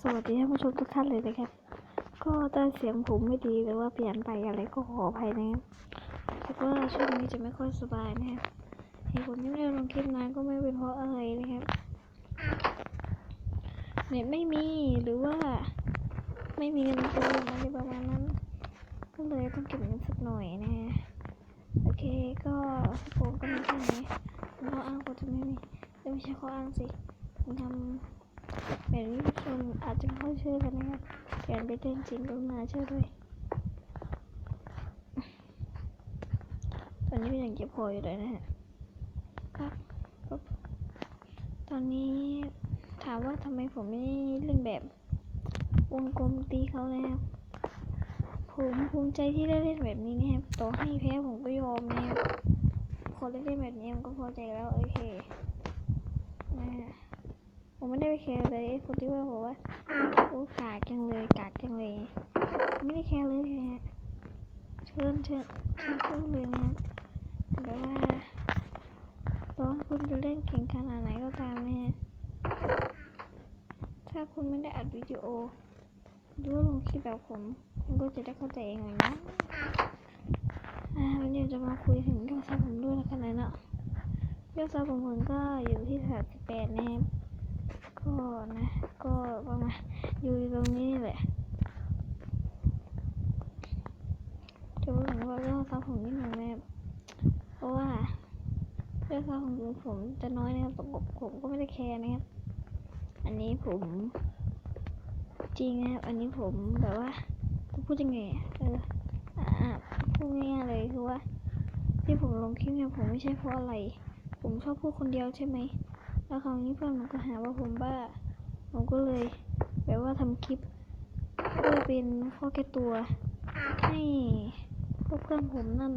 สวัสดีท่านผู้ชมทุกท่านเลยนะครับ ก็ถ้าเสียงผมไม่ดีหรือว่าเปลี่ยนไปอะไรก็ขออภัยนะครับคิดว่าช่วงนี้จะไม่ค่อยสบายนะครับเหตุผลที่ไม่ได้ลงคลิปนานก็ไม่เป็นเพราะอะไรนะครับเน็ตไม่มีหรือว่า ไม่มีเงินเติมอะไรประมาณนั้น ก็เลยต้องเก็บเงินสักหน่อยนะโอเคก็ผมก็มีแค่นี้ข้ออ้างก็จะไม่มีไม่ใช่ข้ออ้างสิผมทำ แบบนี้ผู้ชมอาจจะไม่เชื่อกันนะครับเขียนไปเต้นจริงก็มาเชื่อด้วย ตอนนี้ก็ยังเก็บพออยู่เลยนะฮะครับตอนนี้ถามว่าทำไมผมไม่เล่นแบบวงกลมตีเขานะครับ ผมภูมิใจที่ได้เล่นแบบนี้นะครับต่อให้แพ้ผมก็ยอมนะครับคนได้เล่นแบบนี้มันก็พอใจแล้วโอเค ผมไม่ได้ไปแคร์เลยคนที่ว่าบอกว่าโอ้กากจังเลยกากจังเลย ไม่ได้แคร์เลยฮะเชิญเชิญเชิญเชิญเลยนะแต่ว่าตอนคุณจะเล่นเก่งขนาดไหนก็ตามนะฮะถ้าคุณไม่ได้อัดวิดีโอหรือว่าลงคลิปแบบผมคุณก็จะได้เข้าใจเองเลยนะอ่าวันนี้จะมาคุยถึงยอดซับผมด้วยแล้วกันนะเนาะยอดซับของผมก็อยู่ที่สามสิบแปดนะครับ ก็นะ ก็ประมาณอยู่ตรงนี้แหละจะพูดถึงว่าเรื่องซับผมนิดหนึ่งนะครับเพราะว่าเรื่องซับของผมจะน้อยนะครับแต่ผมผมก็ไม่ได้แคร์นะครับ อันนี้ผม จริงนะครับ อันนี้ผมแบบว่าพูดยังไงเอออ่าพูดง่ายๆเลยคือว่า ที่ผมลงคลิปเนี่ยผมไม่ใช่เพราะอะไร ผมชอบพูดคนเดียวใช่ไหม แล้วคราวนี้เพื่อนผมก็หาว่าผมบ้า ผมก็เลย แบบว่าทำคลิปเพื่อเป็นข้อแก้ตัว ให้พวกเพื่อนผมนั่น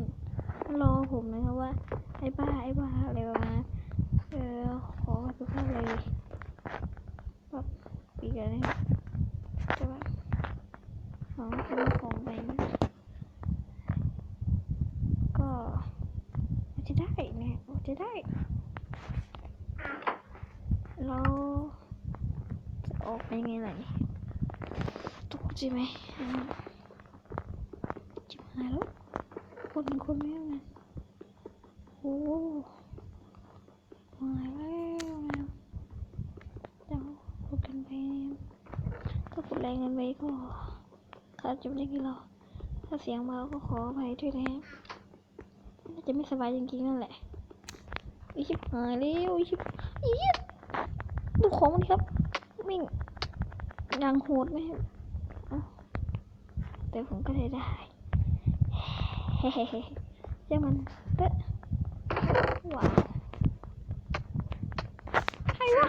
รอผมนะครับว่า ไอ้บ้าไอ้บ้าอะไรประมาณเออขอทุกท่านเลยแบบปีกันนะครับจะแบบของเป็นของไปนะก็อาจจะได้นะอาจจะได้ เราจะออกไป ยังไงล่ะนี่ตกใจไหมจิบหายแล้วคนคนไม่ยังไงโอ้มาแล้วนะเดี๋ยวกดกันไปถ้ากดแรงกันไปก็ขาดจะไม่ได้กินเราถ้าเสียงเบาก็ขออภัยด้วยนะฮะจะไม่สบายจริงๆนั่นแหละอีชิบหายแล้วอีชิบอีชิบดูของมันครับมิ่ง ยังโหดไหมแต่ผมก็ได้ได้เฮ้เจ้ามันเป๊ะว้าวใครวะ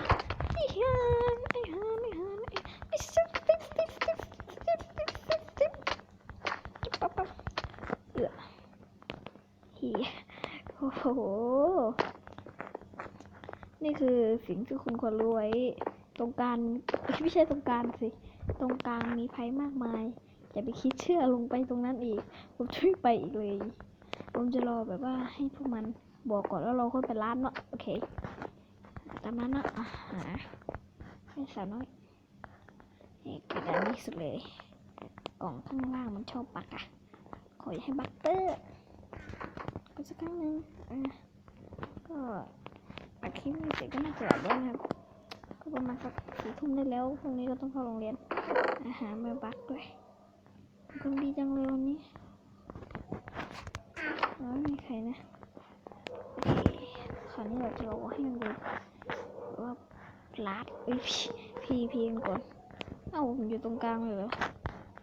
ไอ้ฮันไอ้ฮันไอ้ฮันไอ้ไอ้ซิฟซิฟซิฟซิฟซิฟซิฟซิฟซิฟปั๊บปั๊บเอือเฮียโอ้โหนี่คือสิ่งที่คุณควรรู้ไว้ตรงกลาง ไม่ใช่ตรงกลางสิ ตรงกลางมีภัยมากมาย อย่าไปคิดเชื่อลงไปตรงนั้นอีก ผมช่วยไปอีกเลย ผมจะรอแบบว่าให้พวกมันบอกก่อนแล้วเราค่อยไปร้านเนาะ โอเค ตามนั้นเนาะอะหาให้สาวน้อยนี่กระดานนี้สุดเลย กล่องข้างล่างมันชอบปักอะขอยให้บักเตอร์ก็สักครั้งหนึ่งอะก็อาคลิปนี้เสร็จก็น่าจะหลับแล้วนะครับ ก็ประมาณสักสี่ทุ่มได้แล้วพรุ่งนี้ก็ต้องเข้าโรงเรียน อาหารมาบักด้วยคนดีจังเลยวันนี้แล้วไม่มีใครนะคราวนี้เราจะรอให้มันดูว่าลาดเอ้ยพี่พี่พีกันก่อน เอ้าผมอยู่ตรงกลางเลยเหรอ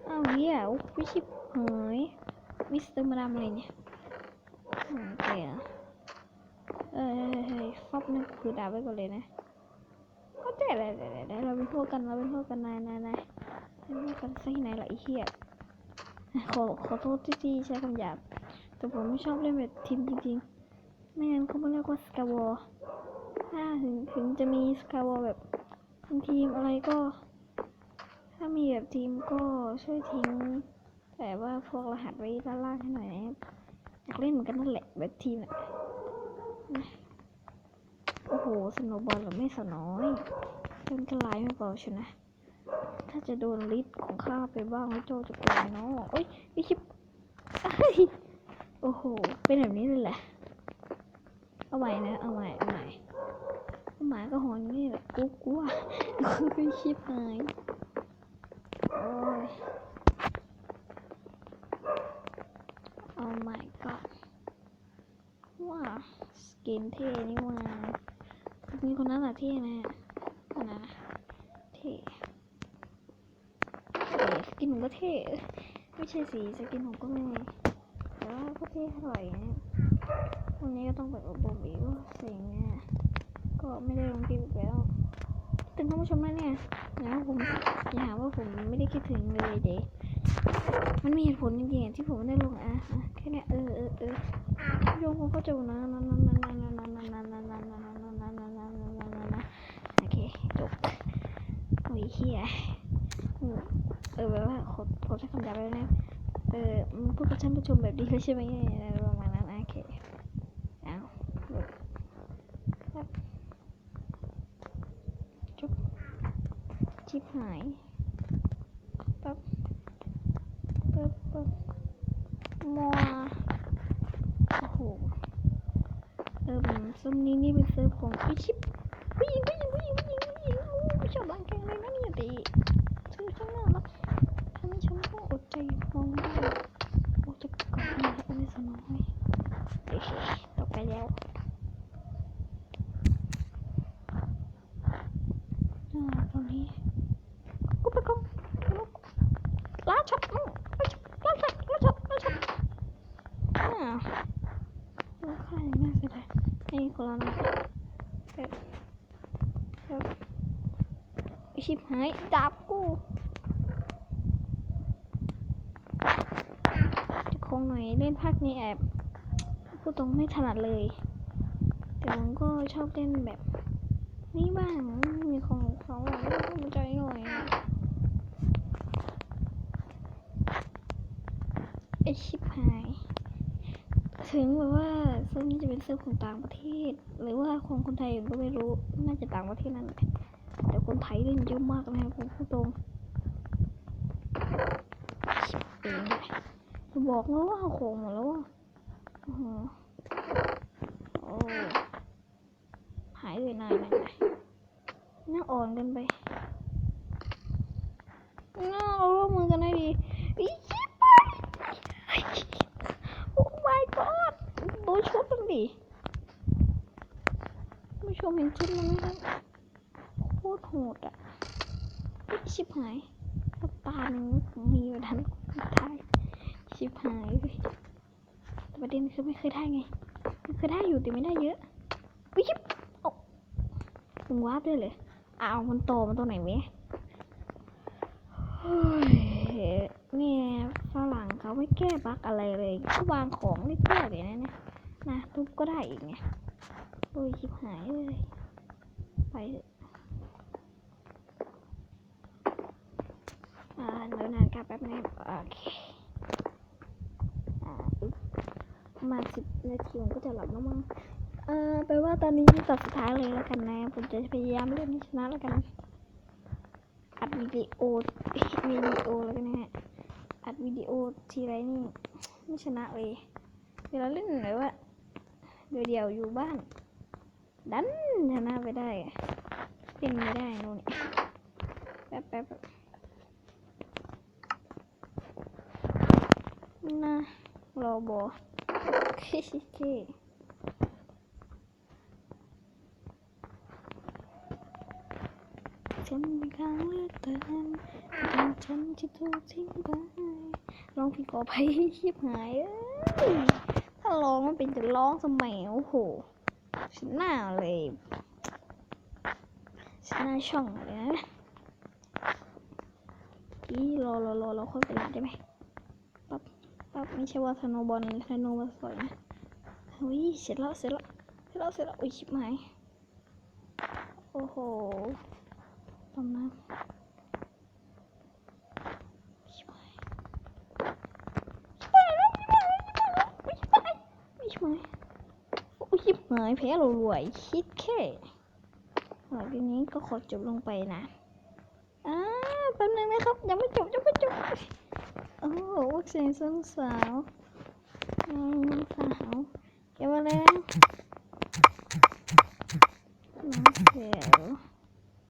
เอ้าเฮียโอ้พี่ชิบเฮ้ยมิสเตอร์มาดามอะไรเนี่ยเอเออเฮ้ยฟอบนี่คือดาบไว้ก่อนเลยนะ เดี๋ยวเดี๋ยวเดี๋ยวเราเป็นพวกกันเราเป็นพวกกันนายนายนายเป็นพวกกันซะที่ไหนล่ะไอ้เหี้ยขอขอโทษที่ที่ใช้คำหยาบแต่ผมไม่ชอบเล่นแบบทีมจริงๆ ไม่งั้นเขาไม่เรียกว่าสกาวอถ้าถึงถึงจะมีสกาวอแบบเป็นทีมอะไรก็ ถ้ามีแบบทีมก็ช่วยทิ้งแต่ว่าพวกรหัสไว้ด้านล่างให้หน่อยนะอยากเล่นเหมือนกันนั่นแหละแบบทีมอะโอ้โห สโนบอลหรือไม่สน้อย เป็นกระไรไม่เบาชนะ ถ้าจะโดนลิ์ของข้าไปบ้างแล้วโจจะกลัวเนาะเอ้ยไอชิบโอ้โห เป็นแบบนี้เลยแหละ เอาใหม่นะ เอาใหม่เอาใหม่หมาก็หอนนี่แหละกูกลัวกูชิบหายโอ้ย Oh my god ว้าสกินเท่นี่ว่ามีคนนั้นแหละเท่นะคน นะเท่สกินผมก็เท่ไม่ใช่สีสกินผมก็ไม่แต่ว่าก็เท่เท่าไเนี่ยวันนี้ก็ต้องไปอบรมอีกสิ่งเนี่ยก็ไม่ได้ลงคลิปแล้วถึงท่านผู้ชมนะเนี่ยนะผมอย่าหาว่าผมไม่ได้คิดถึงเลยเด็กมันมีเหตุผลจริงๆที่ผมไม่ได้ลงอะแค่นี้ยเออเออเออโยงเขาก็จะนะนั่นนั่นนั่นนั่นนั่นนั่น จบโอ้ยเฮียเออแบบว่าขอขอใช้คำหยาบไปนะเออพูดกับท่านผู้ชมแบบนี้เลยใช่ไหมอะไรประมาณนั้นโอเคเอาจบชิบหายปั๊บปึ๊บปึ๊บมัวโอ้โหเออผมซุมนี้นี่เป็นเซิร์ฟของผู้ชิปผู้หญิงผู้หญิงผู้หญิง Kocaman kendilerine bir Sırtımda bak Hemen çabuk o telefonda Oturup kafamda ne zaman ay Beşiş Topelev Ne yapalım Kupa kom Lan çap Lan çap Lan çap Lan çap Lan çap Ha Bakalım ne kadar İyi kullanmak ชิบหายดาบกูจะคงหน่อยเล่นภาคนี้แอบพูดตรงไม่ถนัดเลย แต่ผมก็ชอบเล่นแบบ นี้บ้าง มีของของแบบไม่ต้องใจหน่อยไอชิบหาย ถึงแบบว่าเซิร์ฟนี้จะเป็นเซิร์ฟของต่างประเทศ หรือว่าของคนไทยก็ไม่รู้ น่าจะต่างประเทศนั่นแหละ แต่คนไทยเล่นเยอะมากนะครับผมพูดตรงบอกแล้วว่าเอาของหมดแล้วอะโอ้หายเลยนายนายนายน่าอ่อนกันไปน่าเอาร่วมมือกันได้ดีอีชิบหายโอ้ my god ดูชุดมันดิผู้ชมเห็นชุดมันไหมครับ โหดอะชิบหายตาหนึ่งมีอยู่ด้านท้ายชิบหายเลยแต่ประเด็นคือไม่เคยได้ไงไม่เคยได้อยู่แต่ไม่ได้เยอะวิชิบโอ้มึงวาร์ปด้วยเลยอ้าวมันโตมันตัวไหนเมเฮ้ยเนี่ยฝรั่งเขาไม่แก้บั๊กอะไรเลยเขาวางของเรียบๆเลยนะเนี่ยนะทุบก็ได้อีกไงโอ้ยชิบหายเลยไปเถอะาเดี๋ยวนานกลับแป๊บนึงโอเคประมาณสิบนาทีผมก็จะหลับแล้วมั้งเออแปลว่าตอนนี้ตัดสุดท้ายเลยแล้วกันนะ ผมจะพยายามเล่นให้ชนะแล้วกันอัดวิดีโอวิดีโอแล้วกันนะฮะอัดวิดีโอทีไรนี่ไม่ชนะเลยเวลาเล่นหรือว่าเดียวๆอยู่บ้าน ดันชนะไปได้เล่นไม่ได้นู่นนี่แป๊บแป๊บแป๊บนะรอบอ เคเคฉันไม่กล้าเลือกเตือนเป็นฉันที่ถูกทิ้งไปร้องผิดขอไปชิบหายเอ้ยถ้าร้องมันเป็นจะร้องสมัยโอ้โหชนะเลยชนะช่องเลยนะอีรอรอรอเราค่อยไปเล่นได้ไหม ปั๊บไม่ใช่ว่าธนูบอลธนูมาสวยนะเฮ้ยเสร็จแล้วเสร็จแล้วเสร็จแล้วเสร็จแล้วอุ้ยชิบหายโอ้โหตำนานชิบหายชิบหายแล้วชิบหายแล้วชิบหายแล้วชิบหายชิบหายอุ้ยชิบหายแพ้เรารวยคิดแค่โอเคพีนี้ก็ขอจบลงไปนะ อ่าแป๊บนึงนะครับ ยังไม่จบยังไม่จบ โอ้โหวัคซีนส่งสาวน้องสาวเก็บมาแล้วน้องเสียว